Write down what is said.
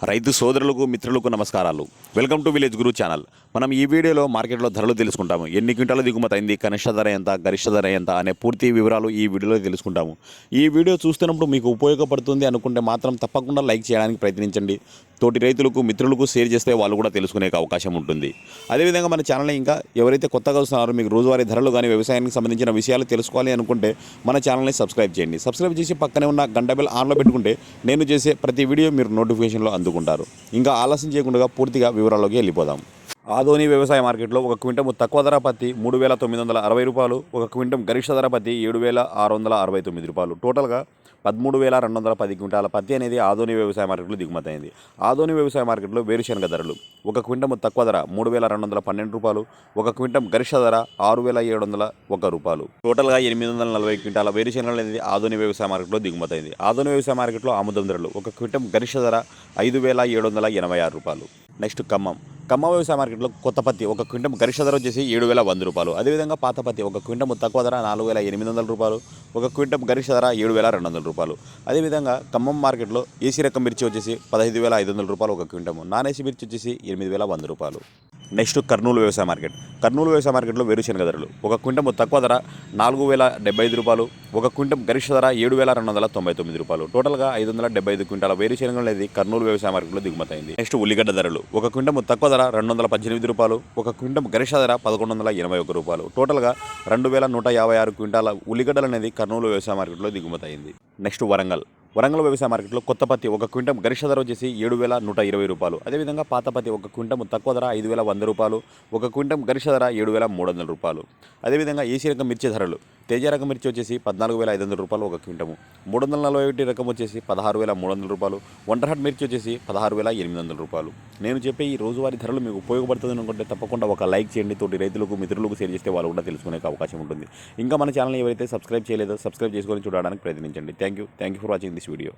రైతు సోదరులకు మిత్రులకు నమస్కారాలు. Welcome to Village Guru channel మనం ఈ వీడియోలో మార్కెట్లో ధరలు తెలుసుకుంటాము. ఎన్ని క్వింటాల దిగుమతి అయింది కనిష్ట ధర ఎంత గరిష్ట ధర ఎంత అనే పూర్తి వివరాలు ఈ వీడియోలో తెలుసుకుంటాము. ఈ వీడియో చూస్తున్నప్పుడు మీకు ఉపయోగపడుతుంది అనుకుంటే మాత్రం తప్పకుండా లైక్ చేయడానికి ప్రయత్నించండి. తోటి రైతులకు మిత్రులకు షేర్ చేస్తే వాళ్ళు కూడా తెలుసుకునే అవకాశం ఉంటుంది. అదేవిధంగా మన ఛానల్ ఇంకా ఎవరైతే కొత్తగా వస్తున్నారో మీకు రోజువారీ ధరలు కానీ వ్యవసాయానికి సంబంధించిన విషయాలు తెలుసుకోవాలి అనుకుంటే మన ఛానల్ని సబ్స్క్రైబ్ చేయండి. సబ్స్క్రైబ్ చేసి పక్కనే ఉన్న గంట బిల్ ఆన్లో పెట్టుకుంటే నేను చేసే ప్రతి వీడియో మీరు నోటిఫికేషన్లో అందుకుంటారు ఇంకా ఆలస్యం చేయకుండా పూర్తిగా వివరాల్లోకి వెళ్ళిపోదాం. ఆదోని వ్యవసాయ మార్కెట్లో ఒక క్వింటం తక్కువ ధర పత్తి మూడు వేల తొమ్మిది వందల అరవై రూపాయలు ఒక క్వింటం గరిష్ట ధర పత్తి ఏడు వేల ఆరు వందల అరవై తొమ్మిది రూపాయలు. టోటల్గా పదమూడు వేల రెండు వందల పది క్వింటాల పత్తి అనేది ఆదోని వ్యవసాయ మార్కెట్లో దిగుమతి అయింది. ఆదోని వ్యవసాయ మార్కెట్లో వేరుశనగ ధరలు ఒక క్వింటం తక్కువ ధర మూడు వేల రెండు వందల పన్నెండు రూపాయలు ఒక క్వింటం గరిష్ట ధర ఆరు వేల ఏడు వందల ఒక రూపాయలు. టోటల్గా ఎనిమిది వందల నలభై క్వింటాల వేరుశనగలు అనేది ఆదోని వ్యవసాయ మార్కెట్లో దిగుమతి అయింది. ఆదోని వ్యవసాయ మార్కెట్లో ఆముదం ధరలు ఒక క్వింటం గరిష్ట ధర ఐదు వేల ఏడు వందల ఎనభై ఆరు రూపాయలు. నెక్స్ట్ ఖమ్మం. ఖమ్మం వ్యవసాయ మార్కెట్లో కొత్త పత్తి ఒక క్వింటం గరిష్ట ధర వచ్చేసి ఏడు వేల వంద రూపాయలు. అదేవిధంగా పాత పత్తి ఒక క్వింటం తక్కువ ధర నాలుగు వేల ఎనిమిది వందల రూపాయలు. ఒక క్వింటం గరిష్ట ధర ఏడు వేల రెండు వందల రూపాయలు. అదేవిధంగా ఖమ్మం మార్కెట్లో ఏసీ రకం మిర్చి వచ్చేసి పదహైదు వేల ఐదు వందల రూపాయలు ఒక క్వింటము. నాన్ ఏసీ మిర్చి వచ్చేసి ఎనిమిది వేల వంద రూపాయలు. నెక్స్ట్ కర్నూలు వ్యవసాయ మార్కెట్. కర్నూలు వ్యవసాయ మార్కెట్లో వేరుశనగ ధరలు. ఒక క్వింటం తక్కువ ధర నాలుగు వేల డెబ్బై ఐదు రూపాయలు. ఒక క్వింటం గరిష్ట ధర ఏడు వేల రెండు వందల తొంభై తొమ్మిది రూపాయలు. టోటల్గా ఐదు వందల డెబ్బై ఐదు క్వింటాల వేరుశనగ అనేది కర్నూలు వ్యవసాయ మార్కెట్లో దిగుమతి అయింది. నెక్స్ట్ ఉల్లిగడ్డ ధరలు. ఒక క్వింటం తక్కువ ధర రెండు వందల పద్దెనిమిది రూపాయలు. ఒక క్వింటం గరిష్ట ధర పదకొండు వందల ఎనభై ఒక రూపాయలు. టోటల్గా రెండు వేల నూట యాభై ఆరు క్వింటాల ఉల్లిగడ్డలు అనేది కర్నూలు వ్యవసాయ మార్కెట్లో దిగుమతి అయింది. నెక్స్ట్ వరంగల్. వరంగల్ వ్యవసాయ మార్కెట్లో కొత్త పత్తి ఒక క్వింటం గరిష్ట ధర వచ్చేసి ఏడు వేల నూట ఇరవై రూపాయలు. అదేవిధంగా పాత పత్తి ఒక క్వింటం తక్కువ ధర ఐదు వేల వంద రూపాయలు. ఒక క్వింటం గరిష్ట ధర ఏడు వేల మూడు వందల రూపాయలు. అదేవిధంగా ఏసీ రకం మిర్చి ధరలు తేజ రకం మిర్చి వచ్చేసి పద్నాలుగు వేల ఐదు వందల రూపాయలు ఒక క్వింటము. మూడు వందల నలభై ఒకటి రకం వచ్చేసి పదహారు వేల మూడు వందల రూపాయలు. వంటహట్ మిర్చి వచ్చేసి పదహారు వేల ఎనిమిది వందల రూపాయలు. నేను చెప్పే ఈ రోజువారీ ధరలు మీకు ఉపయోగపడుతుంది అనుకుంటే తప్పకుండా ఒక లైక్ చేయండి. తోటి రైతులకు మిత్రులకు షేర్ చేస్తే వాళ్ళు కూడా తెలుసుకునే అవకాశం ఉంటుంది. ఇంకా మన ఛానల్ ఎవరైతే సబ్స్క్రైబ్ చేయలేదో సబ్స్క్రైబ్ చేసుకొని చూడడానికి ప్రయత్నించండి. Thank you. Thank you for watching this video.